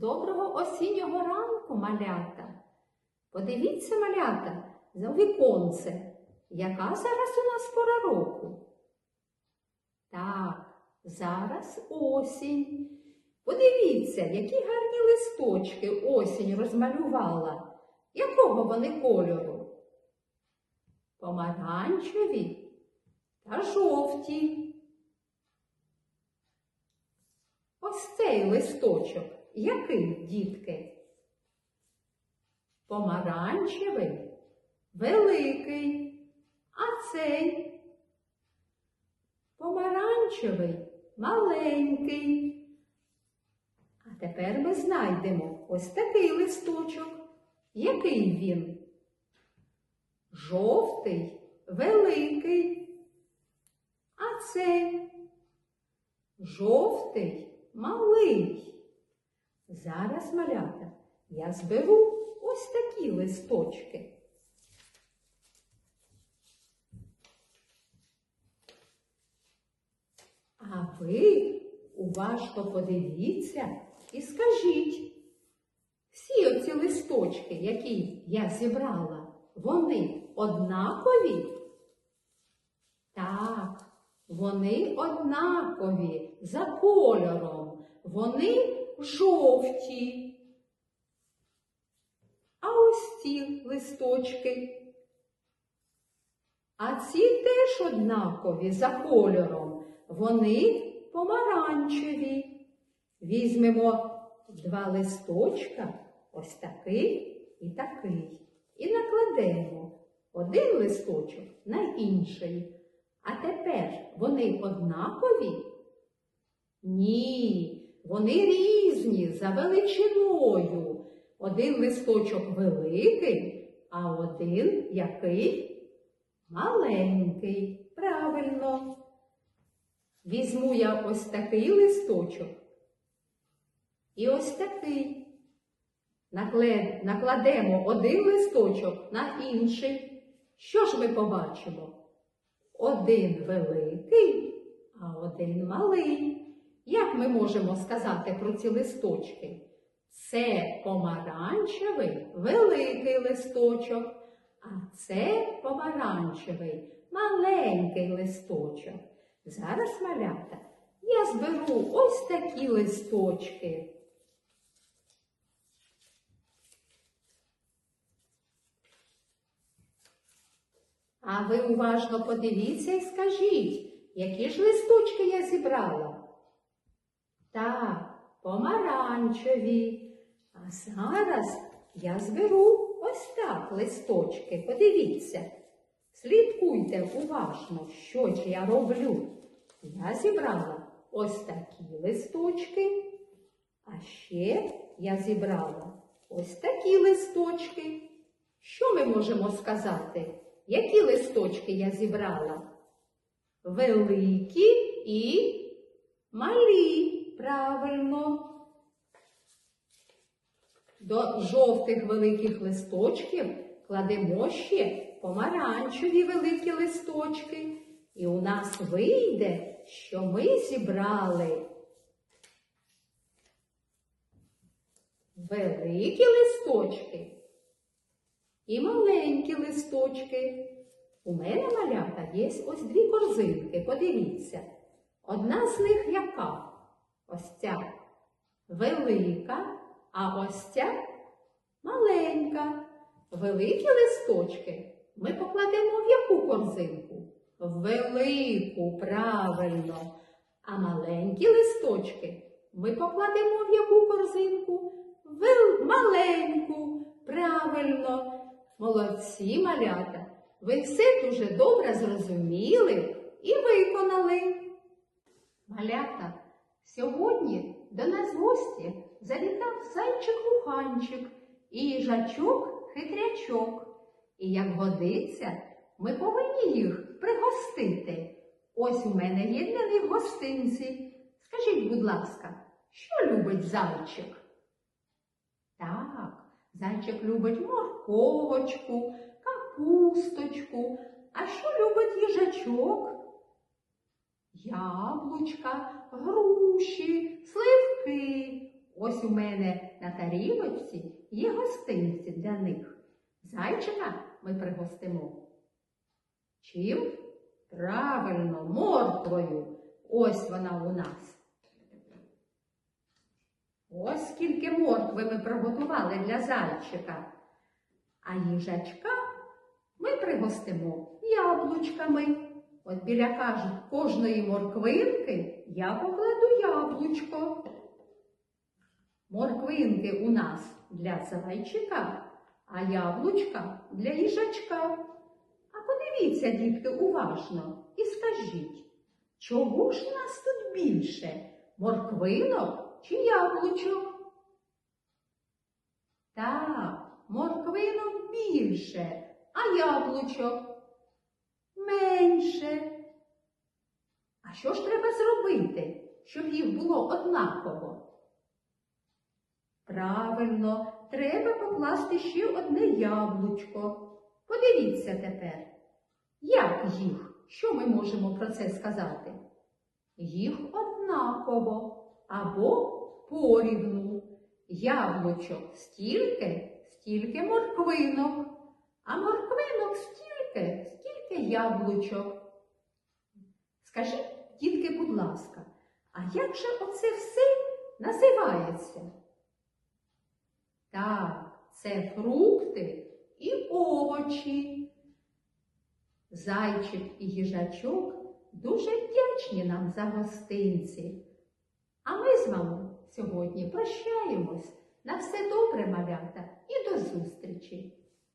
Доброго осіннього ранку, малята. Подивіться, малята, за віконце. Яка зараз у нас пора року? Так, зараз осінь. Подивіться, які гарні листочки осінь розмалювала. Якого вони кольору? Помаранчеві та жовті. Ось цей листочок. Який, дітки? Помаранчевий, великий, а цей помаранчевий, маленький. А тепер ми знайдемо ось такий листочок. Який він? Жовтий, великий. А цей жовтий, малий. Зараз, малята, я зберу ось такі листочки. А ви уважно подивіться і скажіть, всі оці листочки, які я зібрала, вони однакові? Так, вони однакові за кольором. Вони жовті. А ось ці листочки. А ці теж однакові за кольором. Вони помаранчеві. Візьмемо два листочка, ось такий і такий. І накладемо один листочок на інший. А тепер вони однакові? Ні, вони різні за величиною. Один листочок великий, а один який маленький. Правильно. Візьму я ось такий листочок і ось такий. Накладемо один листочок на інший. Що ж ми побачимо? Один великий, а один малий. Як ми можемо сказати про ці листочки? Це помаранчевий великий листочок, а це помаранчевий маленький листочок. Зараз, малята, я зберу ось такі листочки. А ви уважно подивіться і скажіть, які ж листочки я зібрала? Так, помаранчеві. А зараз я зберу ось так листочки. Подивіться. Слідкуйте уважно, що ж я роблю. Я зібрала ось такі листочки, а ще я зібрала ось такі листочки. Що ми можемо сказати? Які листочки я зібрала? Великі і малі. Правильно. До жовтих великих листочків кладемо ще помаранчеві великі листочки. І у нас вийде, що ми зібрали великі листочки і маленькі листочки. У мене малята є ось дві корзинки. Подивіться. Одна з них яка? Ось ця велика, а ось ця маленька. Великі листочки ми покладемо в яку корзинку? В велику, правильно. А маленькі листочки ми покладемо в яку корзинку? В маленьку, правильно. Молодці малята. Ви все дуже добре зрозуміли і виконали. Малята, сьогодні до нас гості завітав зайчик-луханчик і їжачок-хитрячок. І як годиться, ми повинні їх пригостити. Ось у мене є для гостинці. Скажіть, будь ласка, що любить зайчик? Так, зайчик любить морковочку, капусточку. А що любить їжачок? Яблучка, груші, сливки. Ось у мене на тарілочці є гостинці для них. Зайчика ми пригостимо. Чим? Правильно, морквою. Ось вона у нас. Ось скільки моркви ми приготували для зайчика. А їжачка ми пригостимо яблучками. От біля кожної морквинки я покладу яблучко. Морквинки у нас для зайчика, а яблучка для їжачка. А подивіться, дітки, уважно і скажіть, чого ж нас тут більше? Морквинок чи яблучок? Так, морквинок більше, а яблучок менше. А що ж треба зробити, щоб їх було однаково? Правильно, треба покласти ще одне яблучко. Подивіться тепер, як їх? Що ми можемо про це сказати? Їх однаково або порівну. Яблучок стільки, стільки морквинок, а морквинок стільки, яблучок. Скажіть, дітки, будь ласка, а як же оце все називається? Так, це фрукти і овочі. Зайчик і їжачок дуже вдячні нам за гостинці. А ми з вами сьогодні прощаємось. На все добре, малята, і до зустрічі!